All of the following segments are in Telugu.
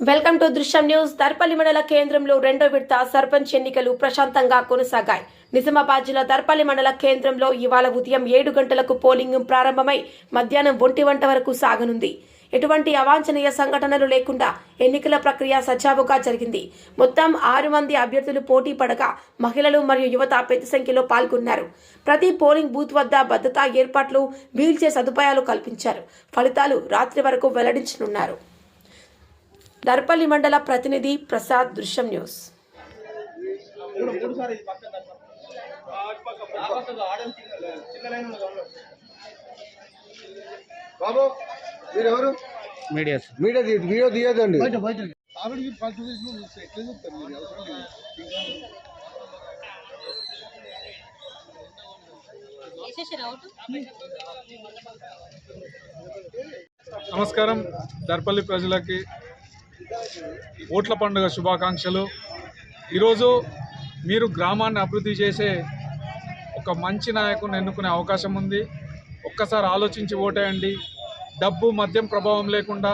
Welcome to Drishyam news. Dharpalli మండల కేంద్రంలో రెండో విడత సర్పంచ్ ఎన్నికలు ప్రశాంతంగా కొనసాగాయి. నిజామాబాద్ జిల్లా దర్పల్లి మండల కేంద్రంలో ఇవాళ ఉదయం ఏడు గంటలకు పోలింగ్ ప్రారంభమై మధ్యాహ్నం ఒంటి గంట వరకు సాగనుంది. ఎటువంటి అవాంఛనీయ సంఘటనలు లేకుండా ఎన్నికల ప్రక్రియ సజావుగా జరిగింది. మొత్తం ఆరు మంది అభ్యర్థులు పోటీ పడగా మహిళలు మరియు యువత పెద్ద సంఖ్యలో పాల్గొన్నారు. ప్రతి పోలింగ్ బూత్ వద్ద భద్రతా ఏర్పాట్లు వీల్చే సదుపాయాలు కల్పించారు. ఫలితాలు రాత్రి వరకు వెల్లడించనున్నారు. దర్పల్లి మండల ప్రతినిధి ప్రసాద్ దృశ్యం న్యూస్. బాబు మీరు ఎవరు మీడియా మీడియా నమస్కారం. దర్పల్లి ప్రజలకి ఓట్ల పండుగ శుభాకాంక్షలు. ఈరోజు మీరు గ్రామాన్ని అభివృద్ధి చేసే ఒక మంచి నాయకుని ఎన్నుకునే అవకాశం ఉంది. ఒక్కసారి ఆలోచించి ఓటేయండి. డబ్బు మద్యం ప్రభావం లేకుండా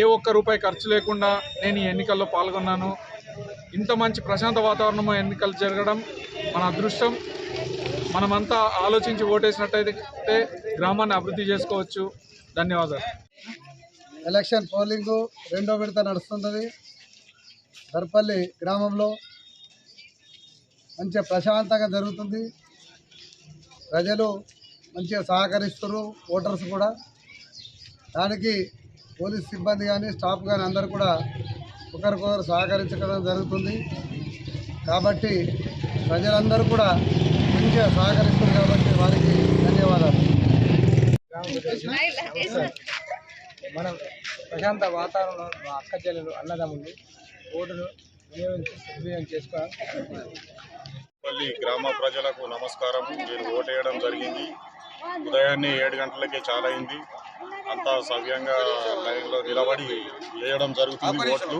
ఏ ఒక్క రూపాయి ఖర్చు లేకుండా నేను ఈ ఎన్నికల్లో పాల్గొన్నాను. ఇంత మంచి ప్రశాంత వాతావరణం ఎన్నికలు జరగడం మన అదృష్టం. మనమంతా ఆలోచించి ఓటేసినట్టయితే గ్రామాన్ని అభివృద్ధి చేసుకోవచ్చు. ధన్యవాదాలు. ఎలక్షన్ పోలింగు రెండో విడత నడుస్తున్నది. దర్పల్లి గ్రామంలో మంచిగా ప్రశాంతంగా జరుగుతుంది. ప్రజలు మంచిగా సహకరిస్తున్నారు ఓటర్స్ కూడా. దానికి పోలీస్ సిబ్బంది కానీ స్టాఫ్ కానీ అందరూ కూడా ఒకరికొకరు సహకరించడం జరుగుతుంది. కాబట్టి ప్రజలందరూ కూడా మంచిగా సహకరిస్తారు కాబట్టి వారికి ధన్యవాదాలు. మనం ప్రశాంత వాతావరణంలో మా అక్క చెల్లెలు అన్నదమ్ములు ఓటును వినియోగించి సద్వినియోగం చేసుకోవాలి. పల్లి గ్రామ ప్రజలకు నమస్కారం. నేను ఓటేయడం జరిగింది. ఉదయాన్నే ఏడు గంటలకే చాలా అయింది అంతా సవ్యంగా లైన్లో నిలబడి వేయడం జరుగుతుంది ఓట్లు.